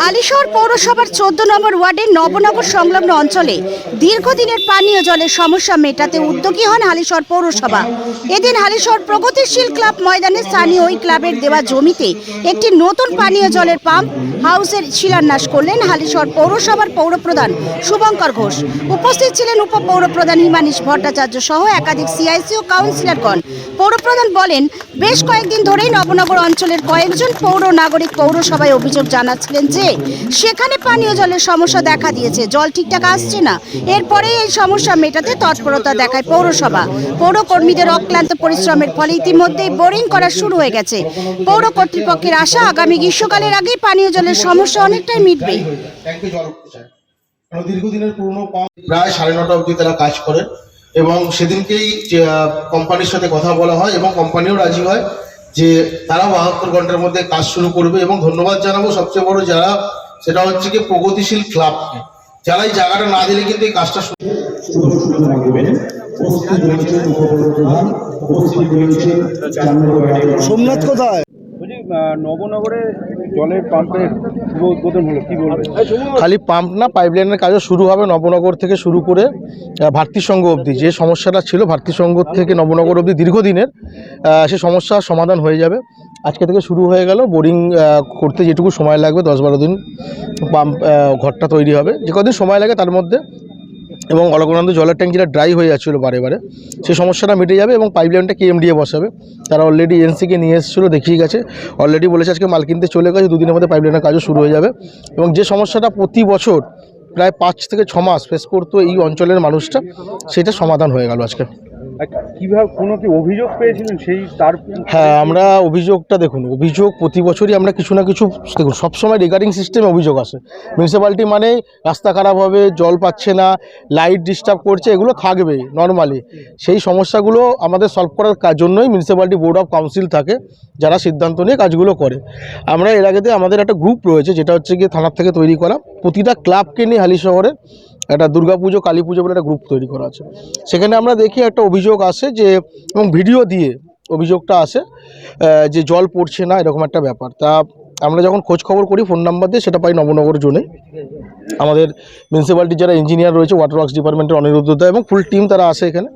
হালিশহর পৌরসভার চোদ্দ নম্বর ওয়ার্ডের নবনগর সংলগ্ন অঞ্চলে দীর্ঘদিনের পানীয় জলের সমস্যা মেটাতে উদ্যোগী হন হালিশহর পৌরসভা। এদিন হালিশহর প্রগতিশীল ক্লাব ময়দানে স্থানীয় ওই ক্লাবের দেওয়া জমিতে একটি নতুন পানীয় জলের পাম্প হাউসের শিলান্যাস করলেন হালিশহর পৌরসভার পৌরপ্রধান শুভঙ্কর ঘোষ। উপস্থিত ছিলেন উপপৌরপ্রধান হিমানিশ ভট্টাচার্য সহ একাধিক সিআইসি ও কাউন্সিলরগণ। পৌরপ্রধান বলেন, বেশ কয়েকদিন ধরেই নবনগর অঞ্চলের কয়েকজন পৌর নাগরিক পৌরসভায় অভিযোগ জানাচ্ছিলেন যে সেখানে পানীয় জলের সমস্যা দেখা দিয়েছে। জল ঠিকঠাক আসছে না। এরপরে এই সমস্যা মেটাতে তৎপরতা দেখায় পৌরসভা। পৌর কর্মীদের অক্লান্ত পরিশ্রমের ফলে ইতিমধ্যেই বোরিং করা শুরু হয়ে গেছে। পৌর কর্তৃপক্ষের আশা, আগামী গ্রীষ্মকালের আগেই পানীয় জলের সমস্যা অনেকটাই মিটবে। দীর্ঘদিনের পুরনো প্রায় সাড়ে নটা অবধি তারা কাজ করেন এবং সেদিনকেই কোম্পানির সাথে কথা বলা হয় এবং কোম্পানিও রাজি হয়। যে তারা বাহাত্তর ঘণ্টার মধ্যে কাজ শুরু করবে এবং ধন্যবাদ জানাব সবচেয়ে বড় যারা সেটা হচ্ছে কি প্রগতিশীল ক্লাবকে। যারা এই জায়গাটা না দিলে কিন্তু এই কাজটা সোমনাথ কোথায়? বুঝি নবনগরে জলের পাম্পের খালি পাম্প না পাইপলাইনের কাজও শুরু হবে নবনগর থেকে শুরু করে আহ, ভারতীসংঘ অবধি। যে সমস্যাটা ছিল ভারতীসংঘ থেকে নবনগর অবধি দীর্ঘদিনের সে সমস্যার সমাধান হয়ে যাবে। আজকে থেকে শুরু হয়ে গেল বোরিং করতে যেটুকু সময় লাগবে দশ বারো দিন পাম্প ঘরটা তৈরি হবে। যে কদিন সময় লাগে তার মধ্যে এবং অলকনন্দ জলের ট্যাঙ্ক যেটা ড্রাই হয়ে যাচ্ছিল বারে বারে সেই সমস্যাটা মিটে যাবে এবং পাইপ পাইপলাইনটা কেএমডিএ বসাবে। তারা অলরেডি এনসিকে নিয়ে এসেছিল, দেখিয়ে গেছে। অলরেডি বলেছে আজকে মাল কিনতে চলে গেছে, দুদিনের মধ্যে পাইপ লাইনের কাজও শুরু হয়ে যাবে। এবং যে সমস্যাটা প্রতি বছর, প্রায় পাঁচ থেকে ছ মাস ফেস করতো এই অঞ্চলের মানুষটা, সেটা সমাধান হয়ে গেল আজকে। কীভাবে কোনো কি অভিযোগ পেয়েছিলেন সেই তার হ্যাঁ আমরা অভিযোগটা দেখুন, অভিযোগ প্রতি বছরই আমরা কিছু না কিছু, দেখুন, সবসময় রিগার্ডিং সিস্টেমে অভিযোগ আসে। মিউনিসিপ্যালিটি মানে রাস্তা খারাপ হবে, জল পাচ্ছে না লাইট ডিস্টার্ব করছে, এগুলো থাকবেই নর্মালি সেই সমস্যাগুলো আমাদের সলভ করার জন্যই মিউনিসিপ্যালিটি বোর্ড অফ কাউন্সিল থাকে, যারা সিদ্ধান্ত নিয়ে কাজগুলো করে। আমরা এর আগেতে আমাদের একটা গ্রুপ রয়েছে, যেটা হচ্ছে গিয়ে থানার থেকে তৈরি করা। প্রতিটা ক্লাবকে নিয়ে হালি শহরে একটা দুর্গাপুজো কালী পুজো বলে একটা গ্রুপ তৈরি করা আছে। সেখানে আমরা দেখি একটা অভিযোগ আসে যে, এবং ভিডিও দিয়ে অভিযোগটা আসে যে জল পড়ছে না, এরকম একটা ব্যাপার। তা আমরা যখন খোঁজ খবর করি ফোন নাম্বার দিয়ে সেটা পাই নবনগর জোনে। আমাদের মিউনিসিপ্যালিটির যারা ইঞ্জিনিয়ার রয়েছে ওয়াটার ওয়ার্কস ডিপার্টমেন্টের অনিরুদ্ধ দা এবং ফুল টিম তারা আসে এখানে।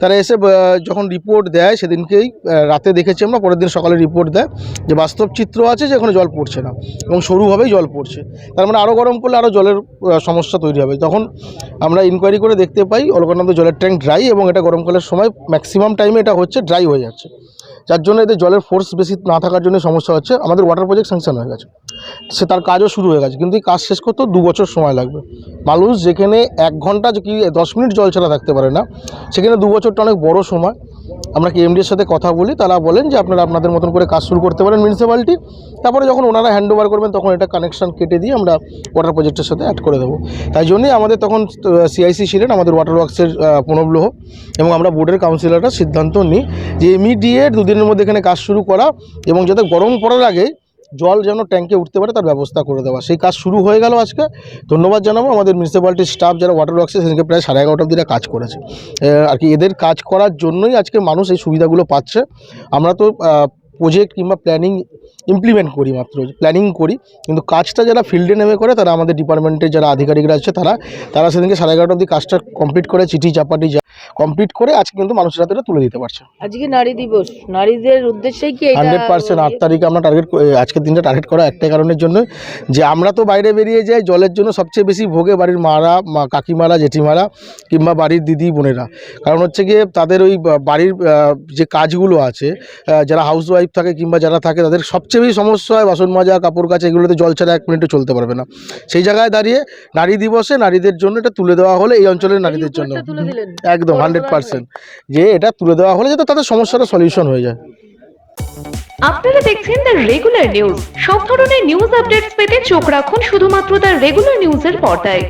তারা এসে যখন রিপোর্ট দেয়, সেদিনকেই রাতে দেখেছি আমরা, পরের দিন সকালে রিপোর্ট দেয় যে বাস্তব চিত্র আছে যে এখানে জল পড়ছে না এবং সরুভাবেই জল পড়ছে। তার মানে আরও গরম করলে আরও জলের সমস্যা তৈরি হবে। তখন আমরা ইনকোয়ারি করে দেখতে পাই, অলকানন্দ জলের ট্যাঙ্ক ড্রাই এবং এটা গরমকালের সময় ম্যাক্সিমাম টাইমে এটা হচ্ছে ড্রাই হয়ে যাচ্ছে। যার জন্য এদের জলের ফোর্স বেশি না থাকার জন্য সমস্যা হচ্ছে। আমাদের ওয়াটার প্রজেক্ট স্যাংশন হয়ে গেছে। সে তার কাজও শুরু হয়ে গেছে, কিন্তু এই কাজ শেষ করতেও দু বছর সময় লাগবে। মানুষ যেখানে এক ঘণ্টা কি দশ মিনিট জল ছাড়া থাকতে পারে না, সেখানে দু বছরটা অনেক বড় সময়। আমরা কি এমডির সাথে কথা বলি, তারা বলেন যে আপনারা আপনাদের মতন করে কাজ শুরু করতে পারেন মিউনিসিপ্যালিটি তারপরে যখন ওনারা হ্যান্ড ওভার করবেন, তখন এটা কানেকশান কেটে দিয়ে আমরা ওয়াটার প্রজেক্টের সাথে অ্যাড করে দেবো। তাই জন্যই আমাদের তখন সিআইসি ছিলেন, আমাদের ওয়াটার ওয়ার্কসের পুনর্লহ এবং আমরা বোর্ডের কাউন্সিলররা সিদ্ধান্ত নিই যে ইমিডিয়েট দুদিনের মধ্যে এখানে কাজ শুরু করা এবং যাতে গরম পড়ার আগে জল যেন ট্যাঙ্কে উঠতে পারে, তার ব্যবস্থা করে দেওয়া। সেই কাজ শুরু হয়ে গেল আজকে। ধন্যবাদ জানাব। আমাদের মিউনিসিপ্যালিটির স্টাফ যারা ওয়াটার ওয়ার্কসে সেদিনকে প্রায় সাড়ে এগারোটা অবধি কাজ করেছে। আর কি এদের কাজ করার জন্যই আজকে মানুষ এই সুবিধাগুলো পাচ্ছে। আমরা তো প্রজেক্ট কিংবা প্ল্যানিং ইমপ্লিমেন্ট করি মাত্র প্ল্যানিং করি। কিন্তু কাজটা যারা ফিল্ডে নেমে করে তারা আমাদের ডিপার্টমেন্টের যারা আধিকারিকরা আছে তারা তারা সেদিনকে সাড়ে এগারোটা অবধি কাজটা কমপ্লিট করে চিঠি চাপাটি কমপ্লিট করে আজকে কিন্তু মানুষের হাতে তুলে দিতে পারছে। আজকে নারী দিবস। নারীদের উদ্দেশ্যেই কি হান্ড্রেড পার্সেন্ট আট তারিখে আমরা টার্গেট আজকের দিনটা টার্গেট করা একটাই কারণের জন্য যে আমরা তো বাইরে বেরিয়ে যাই জলের জন্য সবচেয়ে বেশি ভোগে বাড়ির মারা মা কাকিমারা জেঠিমারা কিংবা বাড়ির দিদি বোনেরা। কারণ হচ্ছে গিয়ে তাদের ওই বাড়ির যে কাজগুলো আছে যারা হাউস ওয়াইফ থাকে কিংবা যারা থাকে তাদের সবচেয়ে বেশি সমস্যা হয় বাসন মাজা কাপড় কাছে এগুলোতে জল ছাড়া এক মিনিটও চলতে পারবে না। সেই জায়গায় দাঁড়িয়ে নারী দিবসে নারীদের জন্য এটা তুলে দেওয়া হলে এই অঞ্চলের নারীদের জন্য একদম হান্ড্রেড পার্সেন্ট যে এটা তুলে দেওয়া হলে যাতে তাদের সমস্যাটা সলিউশন হয়ে যায়। আপনারা দেখছেন দ্য রেগুলার নিউজ সব ধরনের নিউজ আপডেটস পেতে চোখ রাখুন শুধুমাত্র দ্য রেগুলার নিউজের পর্দায়।